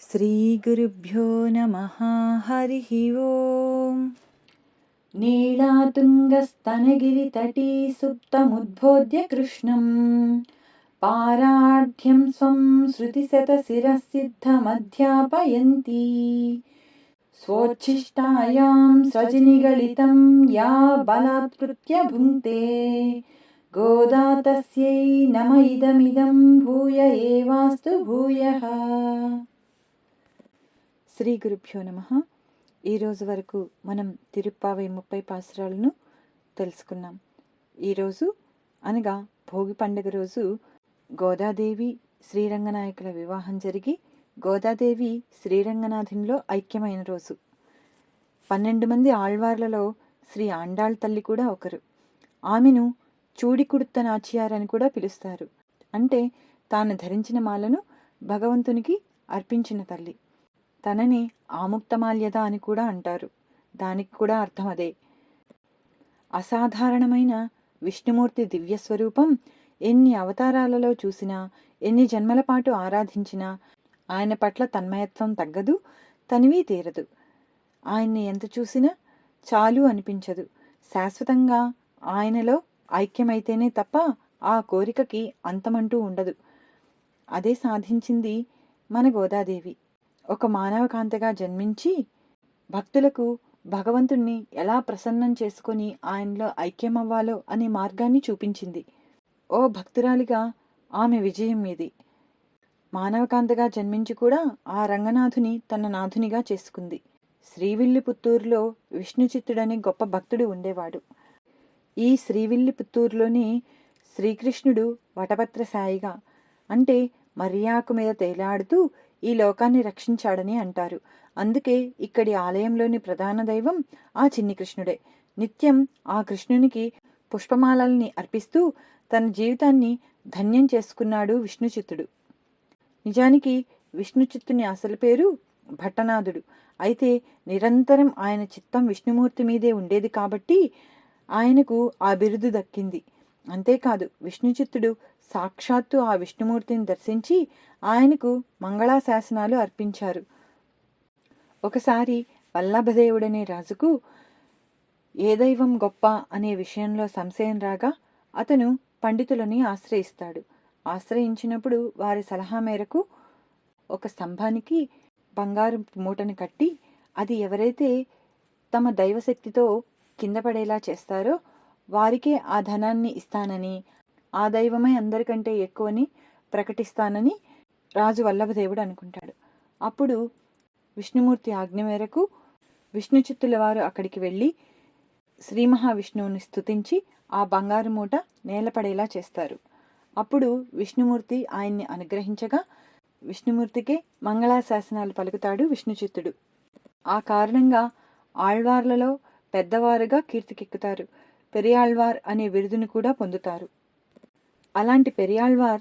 श्रीगुरुभ्यो नमः हरिः ओम्। नीलातुङ्गस्तनगिरितटी सुप्तमुद्बोध्य कृष्णम्। पाराढ्यं स्वं श्रुतिशतशिरः सिद्धमध्यापयन्ती स्वोच्छिष्टायां सजनिगलितं या बलात्कृत्य भुङ्क्ते। गोदा तस्यै नम इदमिदं भूय एवास्तु भूयः శ్రీ గురుభ్యో నమ ఈరోజు వరకు మనం తిరుప్పావై ముప్పై పాసురాలను తెలుసుకున్నాం. ఈరోజు అనగా భోగి పండుగ రోజు గోదాదేవి శ్రీరంగనాయకుల వివాహం జరిగి గోదాదేవి శ్రీరంగనాథంలో ఐక్యమైన రోజు. పన్నెండు మంది ఆళ్వార్లలో శ్రీ ఆండాళ్ తల్లి కూడా ఒకరు. ఆమెను చూడికుడుత్త నాచియారని కూడా పిలుస్తారు. అంటే తాను ధరించిన మాలను భగవంతునికి అర్పించిన తల్లి. తనని ఆముక్తమాల్యద అని కూడా అంటారు. దానికి కూడా అర్థం అదే. అసాధారణమైన విష్ణుమూర్తి దివ్య స్వరూపం ఎన్ని అవతారాలలో చూసినా ఎన్ని జన్మల పాటు ఆరాధించినా ఆయన పట్ల తన్మయత్వం తగ్గదు తనివీ తీరదు. ఆయన్ని ఎంత చూసినా చాలు అనిపించదు. శాశ్వతంగా ఆయనలో ఐక్యమైతేనే తప్ప ఆ కోరికకి అంతమంటూ ఉండదు. అదే సాధించింది మన గోదాదేవి. ఒక మానవకాంతగా జన్మించి భక్తులకు భగవంతుణ్ణి ఎలా ప్రసన్నం చేసుకొని ఆయనలో ఐక్యమవ్వాలో అనే మార్గాన్ని చూపించింది. ఓ భక్తురాలిగా ఆమె విజయం మీది. మానవకాంతగా జన్మించి కూడా ఆ రంగనాథుని తన నాథునిగా చేసుకుంది. శ్రీవిల్లిపుత్తూరులో విష్ణుచిత్తుడనే గొప్ప భక్తుడు ఉండేవాడు. ఈ శ్రీవిల్లిపుత్తూరులోని శ్రీకృష్ణుడు వటపత్ర సాయిగా అంటే మర్యాకు మీద తేలాడుతూ ఈ లోకాన్ని రక్షించాడని అంటారు. అందుకే ఇక్కడి ఆలయంలోని ప్రధాన దైవం ఆ చిన్ని కృష్ణుడే. నిత్యం ఆ కృష్ణునికి పుష్పమాలల్ని అర్పిస్తూ తన జీవితాన్ని ధన్యం చేసుకున్నాడు విష్ణుచిత్తుడు. నిజానికి విష్ణుచిత్తుని అసలు పేరు భట్టనాథుడు. అయితే నిరంతరం ఆయన చిత్తం విష్ణుమూర్తి మీదే ఉండేది కాబట్టి ఆయనకు ఆ బిరుదు దక్కింది. అంతేకాదు విష్ణుచిత్తుడు సాక్షాత్తు ఆ విష్ణుమూర్తిని దర్శించి ఆయనకు మంగళాశాసనాలు అర్పించారు. ఒకసారి వల్లభదేవుడనే రాజుకు ఏ దైవం గొప్ప? అనే విషయంలో సంశయం రాగా అతను పండితులని ఆశ్రయిస్తాడు. ఆశ్రయించినప్పుడు వారి సలహా మేరకు ఒక స్తంభానికి బంగారు మూటను కట్టి అది ఎవరైతే తమ దైవశక్తితో కింద పడేలా చేస్తారో వారికే ఆ ధనాన్ని ఇస్తానని ఆ దైవమే అందరికంటే ఎక్కువని ప్రకటిస్తానని రాజు వల్లభదేవుడు అనుకుంటాడు. అప్పుడు విష్ణుమూర్తి ఆజ్ఞ మేరకు విష్ణుచిత్తుల వారు అక్కడికి వెళ్ళి శ్రీ మహావిష్ణువుని స్థుతించి ఆ బంగారు మూట నేలపడేలా చేస్తారు. అప్పుడు విష్ణుమూర్తి ఆయన్ని అనుగ్రహించగా విష్ణుమూర్తికే మంగళాశాసనాలు పలుకుతాడు విష్ణుచిత్తుడు. ఆ కారణంగా ఆళ్వార్లలో పెద్దవారుగా కీర్తికెక్కుతారు. పెరియాళ్వార్ అనే బిరుదును కూడా పొందుతారు. అలాంటి పెరియాళ్వార్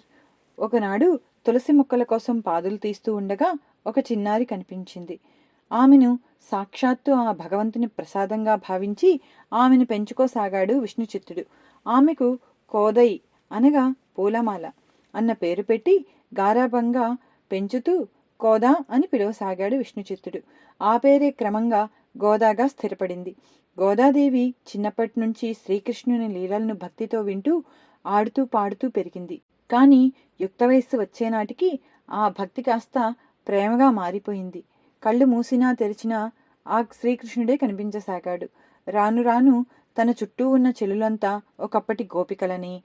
ఒకనాడు తులసి మొక్కల కోసం పాదులు తీస్తూ ఉండగా ఒక చిన్నారి కనిపించింది. ఆమెను సాక్షాత్తు ఆ భగవంతుని ప్రసాదంగా భావించి ఆమెను పెంచుకోసాగాడు విష్ణుచిత్తుడు. ఆమెకు కోదై అనగా పూలమాల అన్న పేరు పెట్టి గారాభంగా పెంచుతూ కోదా అని పిలువసాగాడు విష్ణుచిత్తుడు. ఆ పేరే క్రమంగా గోదాగా స్థిరపడింది. గోదాదేవి చిన్నప్పటి నుంచి శ్రీకృష్ణుని లీలలను భక్తితో వింటూ ఆడుతూ పాడుతూ పెరిగింది. కానీ యుక్త వయస్సు వచ్చేనాటికి ఆ భక్తి కాస్త ప్రేమగా మారిపోయింది. కళ్ళు మూసినా తెరిచినా ఆ శ్రీకృష్ణుడే కనిపించసాగాడు. రాను రాను తన చుట్టూ ఉన్న చెలులంతా ఒకప్పటి గోపికలని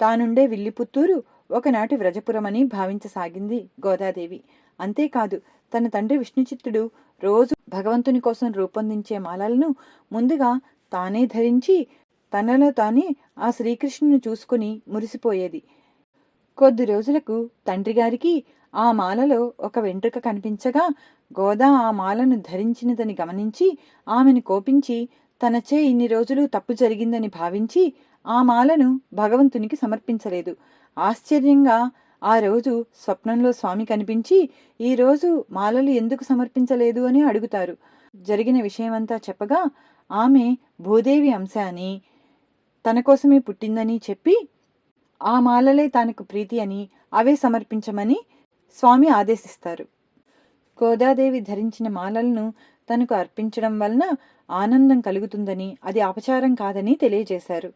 తానుండే విల్లిపుత్తూరు ఒకనాటి వ్రజపురమని భావించసాగింది గోదాదేవి. అంతేకాదు తన తండ్రి విష్ణుచిత్తుడు రోజు భగవంతుని కోసం రూపొందించే మాలలను ముందుగా తానే ధరించి తనలో తానే ఆ శ్రీకృష్ణుని చూసుకుని మురిసిపోయేది. కొద్ది రోజులకు తండ్రి గారికి ఆ మాలలో ఒక వెంట్రుక కనిపించగా గోదా ఆ మాలను ధరించినదని గమనించి ఆమెను కోపించి తనచే ఇన్ని రోజులు తప్పు జరిగిందని భావించి ఆ మాలను భగవంతునికి సమర్పించలేదు. ఆశ్చర్యంగా ఆ రోజు స్వప్నంలో స్వామి కనిపించి ఈరోజు మాలలు ఎందుకు సమర్పించలేదు అని అడుగుతారు. జరిగిన విషయమంతా చెప్పగా ఆమె భూదేవి అంశ అని తన కోసమే పుట్టిందని చెప్పి ఆ మాలలే తనకు ప్రీతి అని అవే సమర్పించమని స్వామి ఆదేశిస్తారు. గోదాదేవి ధరించిన మాలలను తనకు అర్పించడం వలన ఆనందం కలుగుతుందని అది అపచారం కాదని తెలియజేశారు.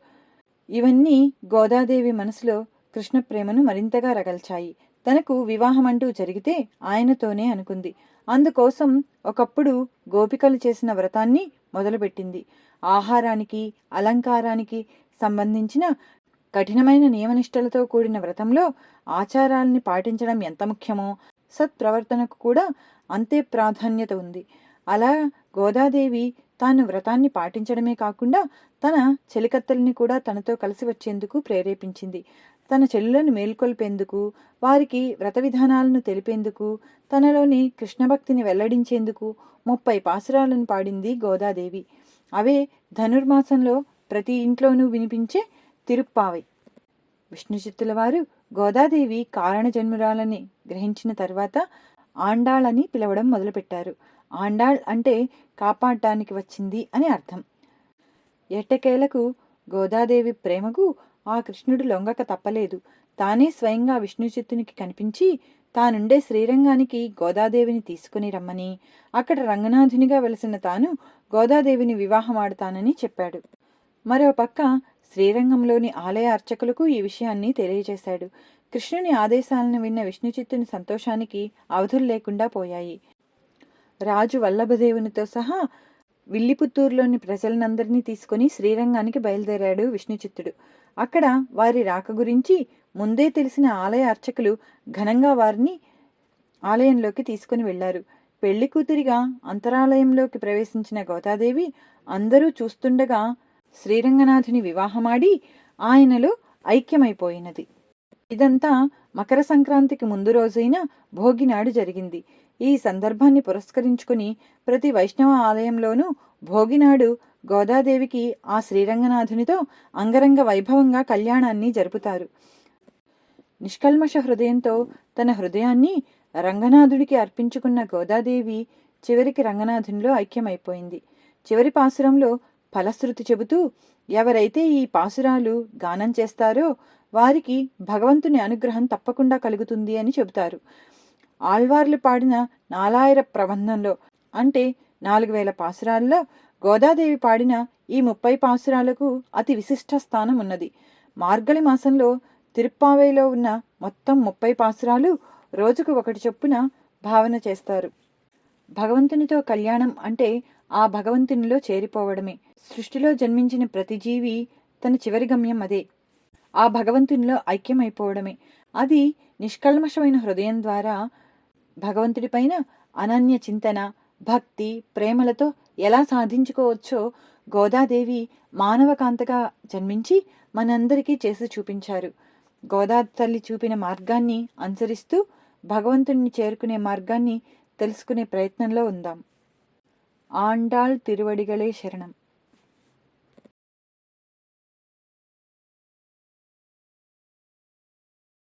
ఇవన్నీ గోదాదేవి మనసులో కృష్ణ ప్రేమను మరింతగా రగల్చాయి. తనకు వివాహం అంటూ జరిగితే ఆయనతోనే అనుకుంది. అందుకోసం ఒకప్పుడు గోపికలు చేసిన వ్రతాన్ని మొదలుపెట్టింది. ఆహారానికి అలంకారానికి సంబంధించిన కఠినమైన నియమనిష్టలతో కూడిన వ్రతంలో ఆచారాల్ని పాటించడం ఎంత ముఖ్యమో సత్ప్రవర్తనకు కూడా అంతే ప్రాధాన్యత ఉంది. అలా గోదాదేవి తాను వ్రతాన్ని పాటించడమే కాకుండా తన చెలికత్తెల్ని కూడా తనతో కలిసి వచ్చేందుకు ప్రేరేపించింది. తన చెల్లులను మేల్కొల్పేందుకు వారికి వ్రత విధానాలను తెలిపేందుకు తనలోని కృష్ణభక్తిని వెల్లడించేందుకు ముప్పై పాసురాలను పాడింది గోదాదేవి. అవే ధనుర్మాసంలో ప్రతి ఇంట్లోనూ వినిపించే తిరుప్పావై. విష్ణుచిత్తుల వారు గోదాదేవి కారణజన్మురాలని గ్రహించిన తర్వాత ఆండాళని పిలవడం మొదలుపెట్టారు. ఆండాళ్ అంటే కాపాడటానికి వచ్చింది అని అర్థం. ఎట్టకేలకు గోదాదేవి ప్రేమకు ఆ కృష్ణుడు లొంగక తప్పలేదు. తానే స్వయంగా విష్ణుచిత్తునికి కనిపించి తానుండే శ్రీరంగానికి గోదాదేవిని తీసుకుని రమ్మని అక్కడ రంగనాథునిగా వెలసిన తాను గోదాదేవిని వివాహమాడతానని చెప్పాడు. మరో పక్క శ్రీరంగంలోని ఆలయ అర్చకులకు ఈ విషయాన్ని తెలియజేశాడు. కృష్ణుని ఆదేశాలను విన్న విష్ణుచిత్తుని సంతోషానికి అవధులు లేకుండా పోయాయి. రాజు వల్లభదేవునితో సహా విల్లిపుత్తూరులోని ప్రజలనందరినీ తీసుకుని శ్రీరంగానికి బయలుదేరాడు విష్ణుచిత్తుడు. అక్కడ వారి రాక గురించి ముందే తెలిసిన ఆలయ అర్చకులు ఘనంగా వారిని ఆలయంలోకి తీసుకుని వెళ్ళారు పెళ్ళి కూతురిగా అంతరాలయంలోకి ప్రవేశించిన గోదాదేవి అందరూ చూస్తుండగా శ్రీరంగనాథుని వివాహమాడి ఆయనలో ఐక్యమైపోయినది. ఇదంతా మకర సంక్రాంతికి ముందు రోజైన భోగినాడు జరిగింది. ఈ సందర్భాన్ని పురస్కరించుకుని ప్రతి వైష్ణవ ఆలయంలోనూ భోగినాడు గోదాదేవికి ఆ శ్రీరంగనాథునితో అంగరంగ వైభవంగా కళ్యాణాన్ని జరుపుతారు. నిష్కల్మష హృదయంతో తన హృదయాన్ని రంగనాథుడికి అర్పించుకున్న గోదాదేవి చివరికి రంగనాథునిలో ఐక్యమైపోయింది. చివరి పాసురంలో ఫలశ్రుతి చెబుతూ ఎవరైతే ఈ పాసురాలు గానం చేస్తారో వారికి భగవంతుని అనుగ్రహం తప్పకుండా కలుగుతుంది అని చెబుతారు. ఆళ్వార్లు పాడిన నాలాయిర ప్రబంధంలో అంటే నాలుగు వేల పాసురాల్లో గోదాదేవి పాడిన ఈ ముప్పై పాసురాలకు అతి విశిష్ట స్థానం ఉన్నది. మార్గళి మాసంలో తిరుప్పావేలో ఉన్న మొత్తం ముప్పై పాసురాలు రోజుకు ఒకటి చొప్పున భావన చేస్తారు. భగవంతునితో కళ్యాణం అంటే ఆ భగవంతునిలో చేరిపోవడమే. సృష్టిలో జన్మించిన ప్రతి జీవి తన చివరి గమ్యం అదే. ఆ భగవంతునిలో ఐక్యమైపోవడమే. అది నిష్కల్మషమైన హృదయం ద్వారా భగవంతుడిపైన అనన్య చింతన భక్తి ప్రేమలతో ఎలా సాధించుకోవచ్చో గోదాదేవి మానవకాంతగా జన్మించి మనందరికీ చేసి చూపించారు. గోదా తల్లి చూపిన మార్గాన్ని అనుసరిస్తూ భగవంతుణ్ణి చేరుకునే మార్గాన్ని తెలుసుకునే ప్రయత్నంలో ఉందాం. ఆండాళ్ తిరువడిగలే శరణం.